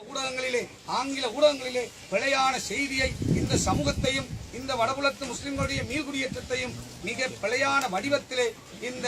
ஊடகங்களிலே ஆங்கில ஊடகங்களிலே பிழையான செய்தியை இந்த சமூகத்தையும் இந்த வடபுலத்து முஸ்லிம்களுடைய மீள்குடியேற்றத்தையும் மிக பிழையான வடிவத்திலே இந்த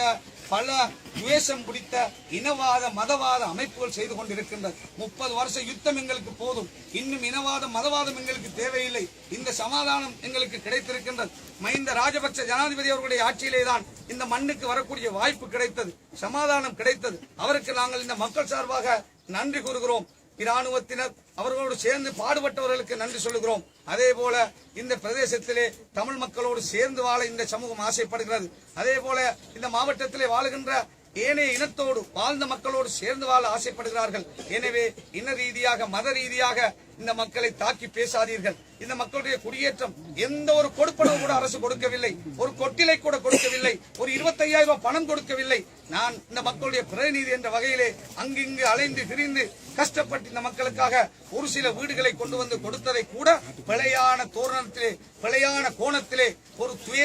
பல துவேஷம் பிடித்த இனவாத மதவாத அமைப்புகள் செய்து கொண்டிருக்கின்றது முப்பது வருஷ யுத்தம் எங்களுக்கு போதும். இன்னும் இனவாதம் மதவாதம் எங்களுக்கு தேவையில்லை. இந்த சமாதானம் எங்களுக்கு கிடைத்திருக்கின்றது மஹிந்த ராஜபக்ச ஜனாதிபதி அவர்களுடைய ஆட்சியிலே தான் இந்த மண்ணுக்கு வரக்கூடிய வாய்ப்பு கிடைத்தது சமாதானம் கிடைத்தது. அவருக்கு நாங்கள் இந்த மக்கள் சார்பாக நன்றி கூறுகிறோம். இராணுவத்தினர் அவர்களோடு சேர்ந்து பாடுபட்டவர்களுக்கு நன்றி சொல்லுகிறோம். அதே போல இந்த பிரதேசத்திலே தமிழ் மக்களோடு சேர்ந்து வாழ இந்த சமூகம் ஆசைப்படுகிறது. அதே போல இந்த மாவட்டத்திலே வாழுகின்ற ஏனைய இனத்தோடு வாழ்ந்த மக்களோடு சேர்ந்து வாழ ஆசைப்படுகிறார்கள். எனவே இன ரீதியாக மத ரீதியாக இந்த மக்களை தாக்கி பேசாதீர்கள். இந்த மக்களுடைய குடியேற்றம் எந்த ஒரு கொடுப்பனவு கூட அரசு கொடுக்கவில்லை. ஒரு கொட்டிலை கூட கொடுக்கவில்லை. ஒரு இருபத்தையாயிரம் ரூபாய் பணம் கொடுக்கவில்லை. நான் இந்த மக்களுடைய பிரதிநிதி என்ற வகையிலே அங்கிங்கு அலைந்து திரிந்து கஷ்டப்பட்டு இந்த மக்களுக்காக ஒரு சில வீடுகளை கொண்டு வந்து கொடுத்ததை கூட பிழையான தோரணத்திலே பிழையான கோணத்திலே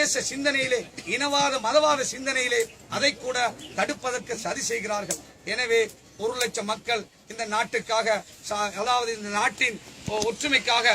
ஒரு சிந்தனையிலே இனவாத மதவாத சிந்தனையிலே அதை கூட தடுப்பதற்கு சதி செய்கிறார்கள். எனவே ஒரு லட்சம் மக்கள் இந்த நாட்டுக்காக சா- அதாவது இந்த நாட்டின் ஒற்றுமைக்காக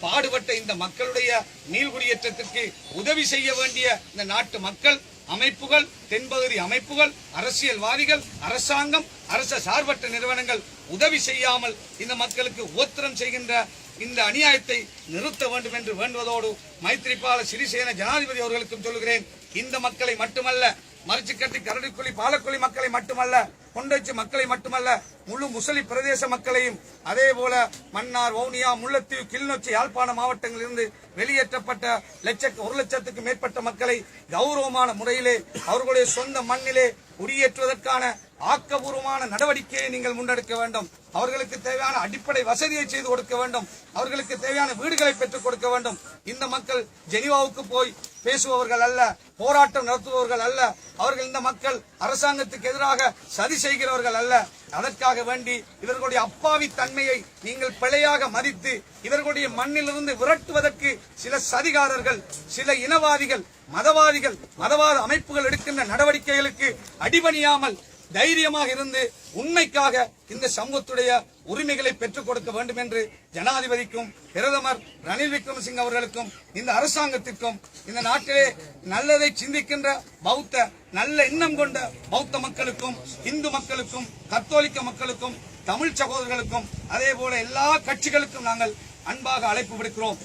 பாடுபட்ட இந்த மக்களுடைய நீள்குடியேற்றத்திற்கு உதவி செய்ய வேண்டிய இந்த நாட்டு மக்கள் அமைப்புகள் தென்பகுதி அமைப்புகள் அரசியல்வாதிகள் அரசாங்கம் அரச சார்பற்ற நிறுவனங்கள் உதவி செய்யாமல் இந்த மக்களுக்கு உத்தரம் செய்கின்ற இந்த அநியாயத்தை நிறுத்த வேண்டும் என்று வேண்டுவதோடு மைத்திரிபால சிறிசேன ஜனாதிபதி அவர்களுக்கும் சொல்கிறேன் இந்த மக்களை மட்டுமல்ல மரிச்சுக்கட்டி கரடிக்குழி பாலக்குழி மக்களை மட்டுமல்ல கொண்டச்சு மக்களை மட்டுமல்ல முழு முசலி பிரதேச மக்களையும் அதே போல மன்னார் வவுனியா முள்ளத்தீவு கிளிநொச்சி யாழ்ப்பாண மாவட்டங்களிலிருந்து வெளியேற்றப்பட்ட லட்ச ஒரு லட்சத்துக்கு மேற்பட்ட மக்களை கௌரவமான முறையிலே அவர்களுடைய சொந்த மண்ணிலே குடியேற்றுவதற்கான ஆக்கபூர்வமான நடவடிக்கையை நீங்கள் முன்னெடுக்க வேண்டும். அவர்களுக்கு தேவையான அடிப்படை வசதியை செய்து கொடுக்க வேண்டும். அவர்களுக்கு தேவையான வீடுகளை பெற்றுக் கொடுக்க வேண்டும். இந்த மக்கள் ஜெனீவாவுக்கு போய் பேசுபவர்கள் அல்ல போராட்டம் நடத்துபவர்கள் அல்ல. அவர்கள் இந்த மக்கள் அரசாங்கத்துக்கு எதிராக சதி செய்கிறவர்கள் அல்ல. அதற்காக வேண்டி இவர்களுடைய அப்பாவி தன்மையை நீங்கள் பிழையாக மதித்து இவர்களுடைய மண்ணிலிருந்து விரட்டுவதற்கு சில சதிகாரர்கள் சில இனவாதிகள் மதவாதிகள் மதவாத அமைப்புகள் எடுக்கின்ற நடவடிக்கைகளுக்கு அடிபணியாமல் தைரியமாக இருந்து உண்மைக்காக இந்த சமூகத்துடைய உரிமைகளை பெற்றுக் கொடுக்க வேண்டும் என்று ஜனாதிபதிக்கும் பிரதமர் ரணில் விக்ரமசிங் அவர்களுக்கும் இந்த அரசாங்கத்திற்கும் இந்த நாட்டிலே நல்லதை சிந்திக்கின்ற பௌத்த நல்ல எண்ணம் கொண்ட பௌத்த மக்களுக்கும் இந்து மக்களுக்கும் கத்தோலிக்க மக்களுக்கும் தமிழ் சகோதரர்களுக்கும் அதே போல எல்லா கட்சிகளுக்கும் நாங்கள் அன்பாக அழைப்பு விடுக்கிறோம்.